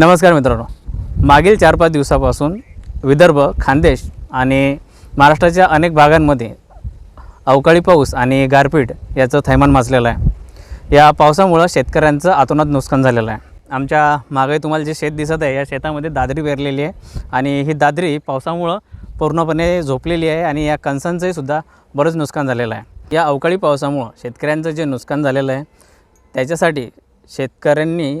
नमस्कार मित्रांनो. मागील चार पाच दिवसापासून विदर्भ खानदेश आणि महाराष्ट्राच्या अनेक भागांमध्ये अवकाळी पाऊस आणि गारपीट याचं थैमान माजलेलं आहे. या पावसामुळं शेतकऱ्यांचं आतोनात नुकसान झालेलं आहे. आमच्या मागे तुम्हाला जे शेत दिसत आहे या शेतामध्ये दादरी पेरलेली आहे आणि ही दादरी पावसामुळं पूर्णपणे झोपलेली आहे आणि या कणसांचंही सुद्धा बरंच नुकसान झालेलं आहे. या अवकाळी पावसामुळं शेतकऱ्यांचं जे नुकसान झालेलं आहे त्याच्यासाठी शेतकऱ्यांनी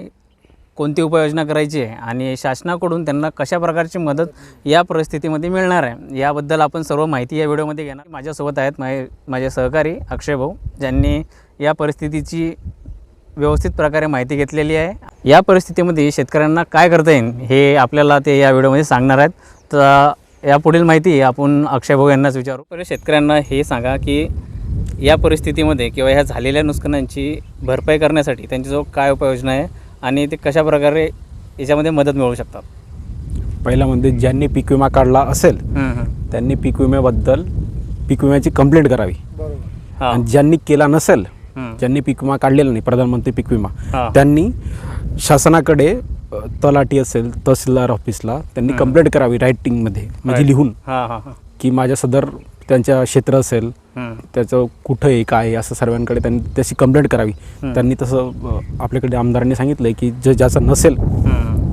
कोणती उपाययोजना करायची आहे आणि शासनाकडून त्यांना कशा प्रकारची मदत या परिस्थितीमध्ये मिळणार आहे याबद्दल आपण सर्व माहिती या व्हिडिओमध्ये घेणार. माझ्यासोबत आहेत माझे माझे सहकारी अक्षय भाऊ ज्यांनी या परिस्थितीची व्यवस्थित प्रकारे माहिती घेतलेली आहे. या परिस्थितीमध्ये शेतकऱ्यांना काय करता येईल हे आपल्याला ते या व्हिडिओमध्ये सांगणार आहेत. तर या पुढील माहिती आपण अक्षय भाऊ यांनाच विचारू. पहिले शेतकऱ्यांना हे सांगा की या परिस्थितीमध्ये किंवा ह्या झालेल्या नुकसानांची भरपाई करण्यासाठी त्यांच्याजवळ काय उपाययोजना आहे आणि ते कशा प्रकारे याच्यामध्ये मदत मिळवू शकतात? पहिला म्हणजे ज्यांनी पीक विमा काढला असेल त्यांनी पीक विम्याबद्दल पीक विम्याची कंप्लेंट करावी. आणि ज्यांनी केला नसेल. ज्यांनी पीक विमा काढलेला नाही प्रधानमंत्री पीक विमा. त्यांनी शासनाकडे अ, तलाठी असेल तहसीलदार ऑफिसला त्यांनी कंप्लेंट करावी रायटिंगमध्ये म्हणजे लिहून की माझ्या सदर त्यांच्या क्षेत्र असेल. त्याचं कुठं आहे काय आहे असं सर्वांकडे त्यांनी त्याची कंप्लेंट करावी. त्यांनी तसं आपल्याकडे आमदारांनी सांगितलं आहे की जे ज्याचं नसेल.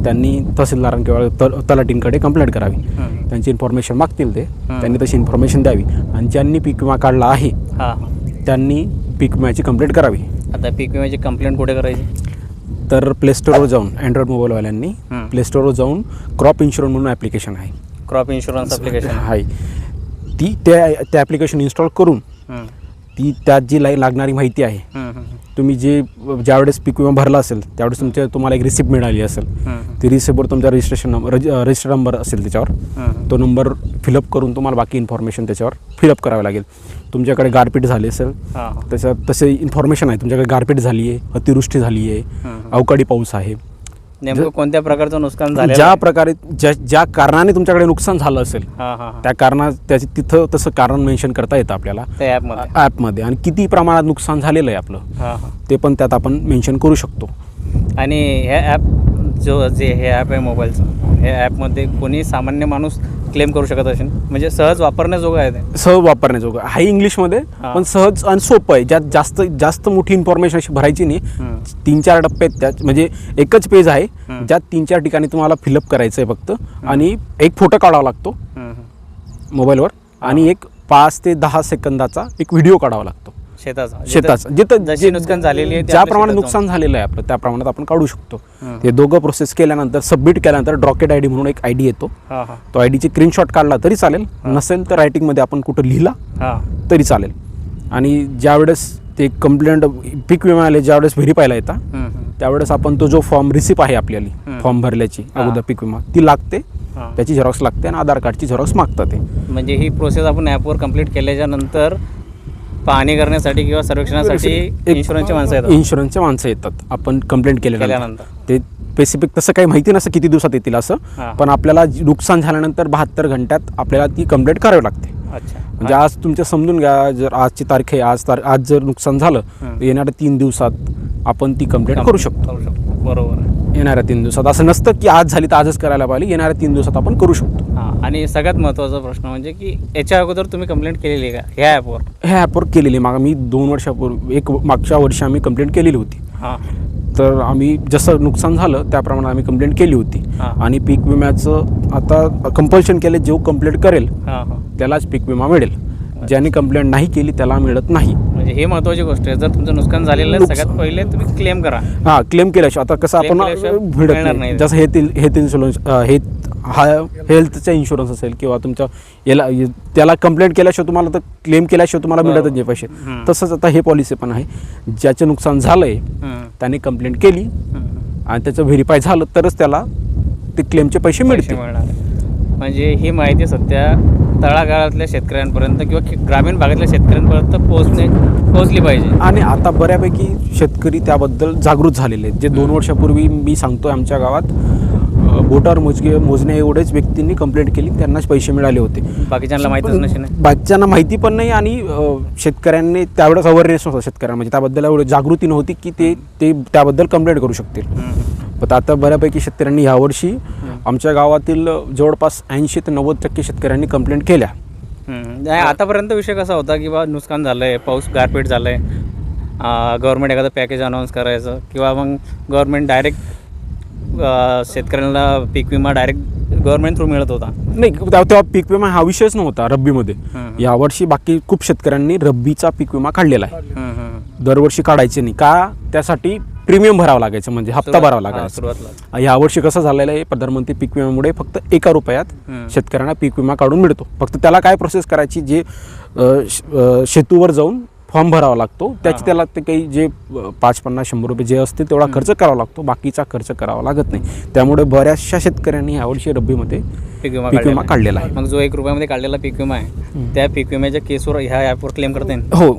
त्यांनी तहसीलदारां किंवा त तलाठींकडे कंप्लेंट करावी. त्यांची इन्फॉर्मेशन मागतील ते. त्यांनी तशी इन्फॉर्मेशन द्यावी. आणि ज्यांनी पीक विमा काढला आहे त्यांनी पीक विम्याची कंप्लेंट करावी. आता पीक विम्याची कंप्लेंट कुठे करायची? तर प्ले स्टोअरवर जाऊन अँड्रॉइड मोबाईलवाल्यांनी. प्ले स्टोअरवर जाऊन क्रॉप इन्शुरन्स म्हणून ॲप्लिकेशन आहे. क्रॉप इन्शुरन्स ॲप्लिकेशन आहे. ती त्या त्या ॲप्लिकेशन इन्स्टॉल करून ती त्यात जी लाई लागणारी माहिती आहे तुम्ही जे ज्यावेळेस पीक विमा भरला असेल त्यावेळेस तुमच्या तुम्हाला एक रिसिप्ट मिळाली असेल. ती रिसिप्टवर तुमचा रजिस्ट्रेशन नंबर रजिस्टर नंबर असेल त्याच्यावर. तो नंबर फिलअप करून तुम्हाला बाकी इन्फॉर्मेशन त्याच्यावर फिलअप करावं लागेल. तुमच्याकडे गारपीट झाली असेल त्याच्यात तसे इन्फॉर्मेशन आहे. तुमच्याकडे गारपीट झाली आहे अतिवृष्टी झाली आहे. अवकाळी पाऊस आहे. नेमकं कोणत्या प्रकारचं नुकसान झालं ज्या प्रकारे ज्या ज्या कारणाने तुमच्याकडे नुकसान झालं असेल हां हां हां. त्या कारणा त्याची तिथं तसं कारण मेन्शन करता येतं आपल्याला. ॲपमध्ये आणि किती प्रमाणात नुकसान झालेलं आहे आपलं हां हां. ते पण त्यात आपण मेन्शन करू शकतो. आणि ह्या ॲप जो जे हे ॲप आहे मोबाईलचं ह्या ॲपमध्ये कोणी सामान्य माणूस क्लेम करू शकत असेल. म्हणजे सहज वापरण्याजोगं आहे ते. सहज वापरण्याजोगं. आहे इंग्लिशमध्ये हा. पण सहज आणि सोपं आहे. ज्यात जास्त जास्त मोठी इन्फॉर्मेशन अशी भरायची नाही. हं. तीन चार टप्पे आहेत त्यात म्हणजे एकच पेज आहे हं. ज्यात तीन चार ठिकाणी तुम्हाला फिलअप करायचं आहे फक्त. आणि एक फोटो काढावा लागतो हं, हं. मोबाईलवर आणि एक पाच ते दहा सेकंदाचा एक व्हिडिओ काढावा लागतो. शेताचा. शेताचं. जिथं जशी जे- नुकसान झालेली आहे ते ज्या आपल्या प्रमाणे शेतात नुकसान झालेलं आहे आपलं त्या प्रमाणात आपण काढू शकतो. हं. ते दोघं प्रोसेस केल्यानंतर सबमिट केल्यानंतर डॉकेट आय डी म्हणून एक आय डी येतो तो आय डीची स्क्रीनशॉट काढला तरी चालेल. नसेल तर रायटिंगमध्ये आपण कुठं लिहिला तरी चालेल. आणि ज्यावेळेस ते कंप्लेंट पीक विमाले ज्यावेळेस व्हेरीफायला येतात. त्यावेळेस आपण तो जो फॉर्म रिसिप आहे आपल्याला. फॉर्म भरल्याची. अगोदर पीक विमा ती लागते. त्याची झेरॉक्स लागते आणि आधार कार्डची झेरॉक्स मागतात ते. म्हणजे ही प्रोसेस आपण ॲपवर कंप्लीट केल्याच्यानंतर पाहणी करण्यासाठी किंवा सर्वेक्षणासाठी इन्शुरन्सची माणसं येतात. इन्शुरन्सचे माणसं येतात. आपण कंप्लेंट केल्यानंतर. ते स्पेसिफिक तसं काही माहिती नसतं किती दिवसात येतील असं. पण आपल्याला नुकसान झाल्यानंतर बहात्तर घंट्यात आपल्याला ती कंप्लेंट करावी लागते. अच्छा. म्हणजे आज तुमच्या समजून घ्या जर आजची तारीख आहे आज तार आज जर नुकसान झालं. तर येणाऱ्या तीन दिवसात आपण ती कंप्लेंट करू शकतो. करू शकतो. बरोबर आहे. येणाऱ्या तीन दिवसात. असं नसतं की आज झाली तर आजच करायला पाहिजे येणाऱ्या तीन दिवसात आपण करू शकतो. हां आणि सगळ्यात महत्त्वाचा प्रश्न म्हणजे की याच्या अगोदर तुम्ही कंप्लेंट केलेली आहे का? ह्या ॲपवर ह्या ॲपवर केलेली माग मी दोन वर्षापूर्वी एक मागच्या वर्षी आम्ही कंप्लेंट केलेली होती. हां. तर आम्ही जसं नुकसान झालं त्याप्रमाणे आम्ही कंप्लेंट केली होती. हां. आणि पीक विम्याचं आता कंपल्शन केले जो कंप्लेंट करेल हां हां. त्यालाच पीक विमा मिळेल. ज्याने कंप्लेंट नाही केली त्याला मिळत नाही. म्हणजे ही महत्त्वाची गोष्ट आहे. जर तुमचं नुकसान झालेलं आहे सगळ्यात पहिले तुम्ही क्लेम करा. हां क्लेम केल्याशिवाय. आता कसं Claim आपण भिडत मिळणार नाही. नाही. जसं हेल्थ हेल्थ इन्शुरन्स हे हा हेल्थचा इन्शुरन्स असेल किंवा तुमच्या याला त्याला कंप्लेंट केल्याशिवाय तुम्हाला तर क्लेम केल्याशिवाय तुम्हाला मिळतच नाही पैसे. तसंच आता हे पॉलिसी पण आहे. ज्याचं नुकसान झालंय हं, त्याने कंप्लेंट केली. आणि त्याचं व्हेरीफाय झालं तरच त्याला ते क्लेमचे पैसे पैसे मिळतील. मिळणार. म्हणजे ही माहिती सध्या तळागाळातल्या शेतकऱ्यांपर्यंत किंवा ग्रामीण भागातल्या शेतकऱ्यांपर्यंत पोहोचणे पोहोचली पाहिजे. आणि आता बऱ्यापैकी शेतकरी त्याबद्दल जागृत झालेले आहेत. जे दोन वर्षापूर्वी मी सांगतोय आमच्या गावात बोटावर मोजगे मोजण्या एवढेच व्यक्तींनी कंप्लेंट केली त्यांनाच पैसे मिळाले होते. बाकीच्यांना माहीतच नसे नाही बाकीच्यांना माहिती पण नाही आणि शेतकऱ्यांनी त्यावेळेस अवेअरनेस नव्हता शेतकऱ्यांना म्हणजे त्याबद्दल एवढं जागृती नव्हती की ते ते त्याबद्दल कंप्लेंट करू शकतील. पण आता बऱ्यापैकी शेतकऱ्यांनी यावर्षी आमच्या गावातील जवळपास ऐंशी ते नव्वद टक्के शेतकऱ्यांनी कंप्लेंट केल्या. नाही, आतापर्यंत विषय कसा होता की बा नुकसान झालं आहे पाऊस गारपीट झालं आहे गव्हर्मेंट एखादं पॅकेज अनाऊन्स करायचं किंवा मग गव्हर्मेंट डायरेक्ट शेतकऱ्यांना पीक विमा डायरेक्ट गव्हर्मेंट थ्रू मिळत होता नाही तेव्हा पीक विमा हा विषयच नव्हता रब्बीमध्ये. यावर्षी बाकी खूप शेतकऱ्यांनी रब्बीचा पीक विमा काढलेला आहे. दरवर्षी काढायचे नाही का त्यासाठी प्रीमियम भरावं लागायचं म्हणजे हप्ता भरावा लागायचा. यावर्षी कसं झालेलं आहे प्रधानमंत्री पीक विम्यामुळे फक्त एका रुपयात. शेतकऱ्यांना पीक विमा काढून मिळतो. फक्त त्याला काय प्रोसेस करायची जे शेतूवर जाऊन फॉर्म भरावा लागतो त्याची त्याला ते काही जे पाच पन्नास शंभर रुपये जे असतील तेवढा खर्च करावा लागतो बाकीचा खर्च करावा लागत नाही. त्यामुळे बऱ्याचशा शेतकऱ्यांनी यावर्षी रब्बीमध्ये पीक विमा पीक विमा काढलेला. आहे. मग जो एक रुपयामध्ये काढलेला पीक विमा आहे त्या पीक विम्याच्या केसवर ह्या ॲपवर क्लेम करता येईल? हो.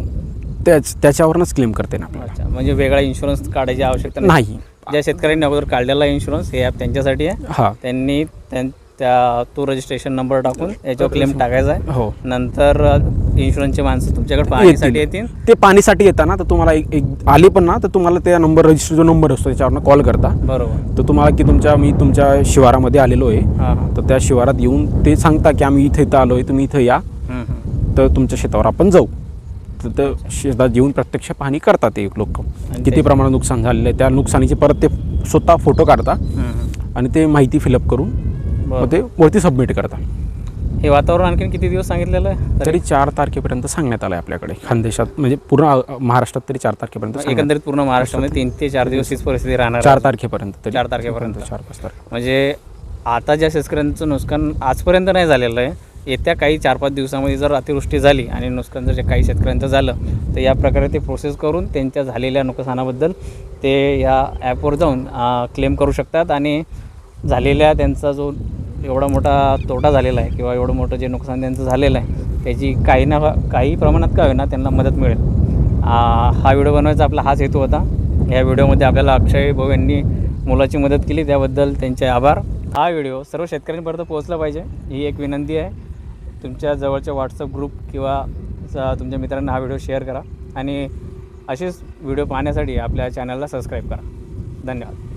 त्याच त्याच्यावरच क्लेम करते ना आपल्याला. अच्छा म्हणजे वेगळा इन्शुरन्स काढायची आवश्यकता नाही? नाही. ज्या शेतकऱ्यांनी अगोदर काढलेला इन्शुरन्स हे ॲप त्यांच्यासाठी आहे. हा. त्यांनी त्यां- त्या तो रजिस्ट्रेशन नंबर टाकून याच्यावर क्लेम टाकायचा आहे. हो. नंतर इन्शुरन्सचे माणसं तुमच्याकडे पाहण्यासाठी येतील. ते पाणीसाठी येताना तर तुम्हाला एक एक आली पण ना तर तुम्हाला त्या नंबर रजिस्टर जो नंबर असतो त्याच्यावरनं कॉल करता. बरोबर. तर तुम्हाला की तुमच्या मी तुमच्या शिवारामध्ये आलेलो आहे. हां हां. तर त्या शिवारात येऊन ते सांगता की आम्ही इथे इथं आलो आहे तुम्ही इथं या. हम्म, हम्म. तर तुमच्या शेतावर आपण जाऊ. तर ते शेतात येऊन प्रत्यक्ष पाहणी करतात ते लोक किती प्रमाणात नुकसान झालेलं आहे त्या नुकसानीचे परत ते स्वतः फोटो काढता हम्म, हम्म. आणि ते माहिती फिलअप करून. मग ते वरती सबमिट करता हे वातावरण आणखीन किती दिवस सांगितलेलं आहे तरी चार तारखेपर्यंत सांगण्यात आलं आहे आपल्याकडे खानदेशात म्हणजे पूर्ण महाराष्ट्रात तरी चार तारखेपर्यंत एकंदरीत पूर्ण महाराष्ट्रामध्ये तीन ते चार दिवस हीच परिस्थिती राहणार चार. तारखेपर्यंत तरी चार तारखेपर्यंत. चार पाच तारखे म्हणजे आता ज्या शेतकऱ्यांचं नुकसान आजपर्यंत नाही झालेलं आहे येत्या काही चार पाच दिवसामध्ये जर अतिवृष्टी झाली आणि नुकसान जर काही शेतकऱ्यांचं झालं तर या प्रकारे ते प्रोसेस करून त्यांच्या झालेल्या नुकसानाबद्दल ते या ॲपवर जाऊन क्लेम करू शकतात. आणि झालेल्या त्यांचा जो एवढा मोठा तोटा झालेला आहे किंवा एवढं मोठं जे नुकसान त्यांचं झालेलं आहे त्याची काही ना काही प्रमाणात का होईना त्यांना मदत मिळेल. हा व्हिडिओ बनवायचा आपला हाच हेतू होता. या व्हिडिओमध्ये आपल्याला अक्षय भाऊ यांनी मुलाची मदत केली त्याबद्दल त्यांचे आभार. हा व्हिडिओ सर्व शेतकऱ्यांपर्यंत पोहोचला पाहिजे ही एक विनंती आहे. तुमच्या जवळच्या व्हॉट्सअप ग्रुप किंवा तुमच्या मित्रांना हा व्हिडिओ शेअर करा. आणि असेच व्हिडिओ पाहण्यासाठी आपल्या चॅनलला सबस्क्राईब करा. धन्यवाद.